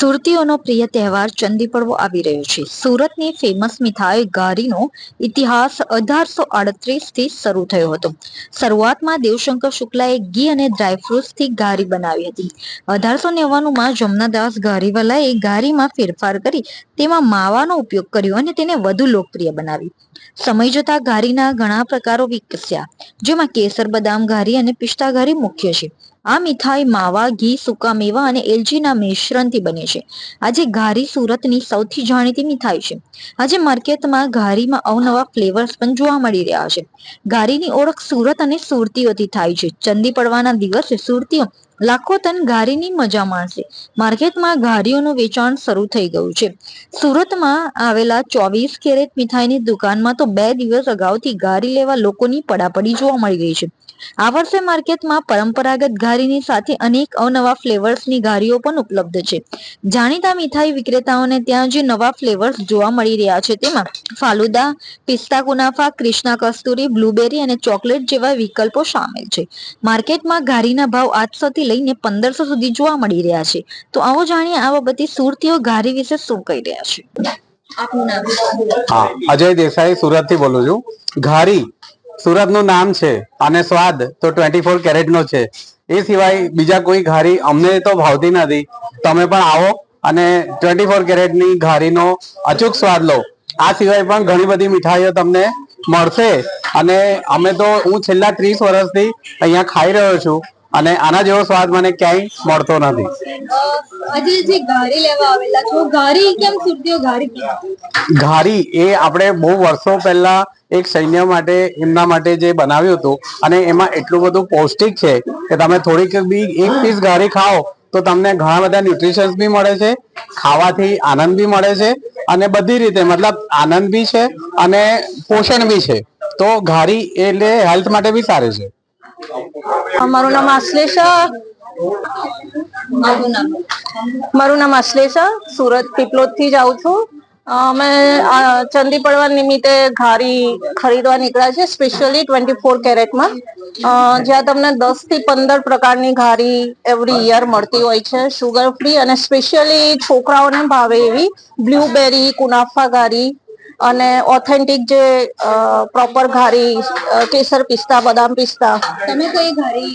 સુરતીઓનો પ્રિય તહેવાર ચંદી પડવો આવી રહ્યો છે. સુરતની ફેમસ મીઠાઈ ઘારીનો ઇતિહાસ અઢારસો થી શરૂ થયો હતો. શરૂઆતમાં દેવશંકર શુક્લાએ ઘી અને ડ્રાયફ્રૂટ્સ ગારી બનાવી હતી. અઢારસો નેવાણુંમાં જમનાદાસ ઘારીવાલાએ ઘારીમાં ફેરફાર કરી તેમાં માવાનો ઉપયોગ કર્યો અને તેને વધુ લોકપ્રિય બનાવી સમય જતા ઘારીના ઘણા પ્રકારો વિકસ્યા, જેમાં કેસર બદામ ઘારી અને પિસ્તા ઘારી મુખ્ય છે. આ મીઠાઈ માવા, ઘી, સૂકા મેવા અને એલચીના મિશ્રણથી બને છે. આજે ઘારી સુરતની સૌથી જાણીતી મીઠાઈ છે. આજે માર્કેટમાં ઘારીમાં અવનવા ફ્લેવર્સ પણ જોવા મળી રહ્યા છે. ઘારીની ઓળખ સુરત અને સુરતીઓથી થાય છે. ચંદી પડવાના દિવસે સુરતીઓ લાખો ટન ઘારીની મજા માણશે. માર્કેટમાં ઘારીઓનું વેચાણ શરૂ થઈ ગયું છે. સુરતમાં આવેલા ચોવીસ કેરેટ મીઠાઈની દુકાનમાં તો બે દિવસ અગાઉથી ઘારી લેવા લોકોની પડાપડી જોવા મળી ગઈ છે. આ વર્ષે માર્કેટમાં પરંપરાગત ઘારીની સાથે અનેક અવનવા ફ્લેવર્સની ઘારીઓ પણ ઉપલબ્ધ છે. જાણીતા મીઠાઈ વિક્રેતાઓને ત્યાં જે નવા ફ્લેવર્સ જોવા મળી રહ્યા છે. તેમાં ફાલુદા પિસ્તા કુનાફા ક્રિષ્ના કસ્તુરી બ્લુબેરી અને ચોકલેટ જેવા વિકલ્પો સામેલ છે. માર્કેટમાં ઘારીના ભાવ આઠસોથી લઈને પંદરસો સુધી જોવા મળી રહ્યા છે. તો આવો જાણીએ આ બાબતે સુરતીઓ ઘારી વિશે શું કહી રહ્યા છે? હા અજય દેસાઈ સુરતથી બોલું છું. ઘારી સુરતનું નામ છે અને સ્વાદ તો ટ્વેન્ટી ફોર કેરેટનો છે. એ સિવાય બીજા કોઈ ઘારી અમને તો ભાવતી નથી. તમે પણ આવો અને ટ્વેન્ટી ફોર કેરેટની ઘારીનો અચૂક સ્વાદ લો. આ સિવાય પણ ઘણી બધી મીઠાઈઓ તમને મળશે. અને અમે તો હું છેલ્લા ત્રીસ વર્ષથી અહીંયા ખાઈ રહ્યો છું. અને આના જેવો સ્વાદ મને ક્યાંય મળતો નથી. આજે જે ઘારી લેવા આવેલા છો ઘારી કેમ સુરતીઓ ઘારી ઘારી એ આપણે બહુ વર્ષો પહેલા એક સૈન્ય માટે એમના માટે જે બનાવ્યું હતું અને એમાં એટલું બધું પૌષ્ટિક છે કે તમે થોડીક બી એક પીસ ઘારી ખાઓ તો તમને ઘણા બધા ન્યુટ્રિશન્સ બી મળે છે ખાવાથી આનંદ બી મળે છે અને બધી રીતે મતલબ આનંદ બી છે અને પોષણ બી છે. તો ઘારી એટલે હેલ્થ માટે બી સારી છે. મારું નામ આશ્લેષા. મારું નામ આશ્લેષા. સુરત પીપલોદથી જ આવું છું. અમે ચંદી પડવા નિમિત્તે ઘારી ખરીદવા નીકળ્યા છે સ્પેશિયલી ટ્વેન્ટી ફોર કેરેટમાં જ્યાં તમને દસથી પંદર પ્રકારની ઘારી એવરી યર મળતી હોય છે શુગર ફ્રી અને સ્પેશિયલી છોકરાઓને ભાવે એવી બ્લ્યુબેરી કુનાફા ઘારી અને ઓથેન્ટિક જે પ્રોપર ઘારી કેસર પિસ્તા બદામ પિસ્તા. તમે કઈ ઘારી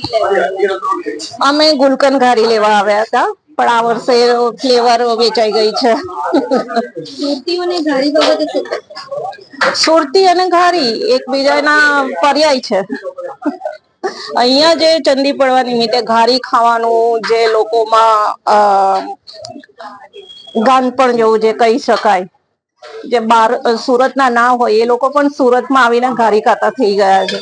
અમે ગુલકન ઘારી લેવા આવ્યા હતા પણ આ વર્ષે ફ્લેવર વેચાઈ ગઈ છે? સુરતી અને ઘારી એકબીજાના પર્યાય છે. અહીંયા જે ચંદી પડવા નિમિત્તે ઘારી ખાવાનું જે લોકોમાં ગાન ગાનપણ જેવું જે કહી શકાય. જે બાર સુરતના ના હોય, એ લોકો પણ સુરતમાં આવીને ઘારી ખાતા થઈ ગયા છે.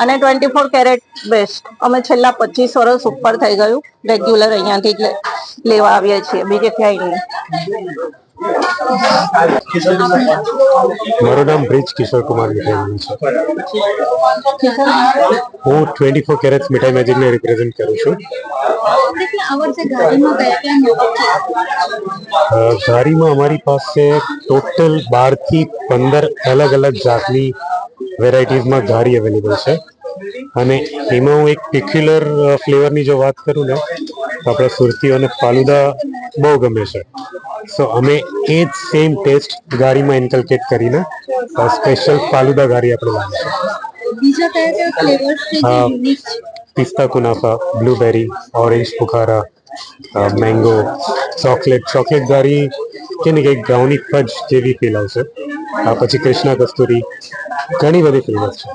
અને ટ્વેન્ટી ફોર કેરેટ બેસ્ટ અમે છેલ્લા પચીસ વર્ષ ઉપર થઈ ગયું. રેગ્યુલર અહીંયાથી લેવા આવીએ છીએ, બીજે ક્યાંય નહીં. મારું નામ બ્રિજ કિશોર કુમાર મીઠાઈ છે. હું ટ્વેન્ટી ફોર કેરેટ્સ મીઠાઈ મેજિકને રિપ્રેઝેન્ટ કરું છું. ઘારીમાં અમારી પાસે ટોટલ બારથી પંદર અલગ અલગ જાતની વેરાયટીઝમાં ગાડી અવેલેબલ છે. અને એમાં હું એક પિક્યુલર ફ્લેવરની જો વાત કરું ને આપણે સુરતીઓને ફાલુદા બહુ ગમે છે. સો અમે એ જ સેમ ટેસ્ટ ગારીમાં ઇન્કલ્કેટ કરીને સ્પેશિયલ ફાલુદા ગારી આપણે લાવીએ. પિસ્તા કુનાફા blueberry orange Bukhara mango chocolate chocolate ગારી કે ને કંઈક બ્રાઉની ફજ જેવી ફીલ આવશે. આ પછી કૃષ્ણા કસ્તુરી ઘણી બધી ફેમસ છે.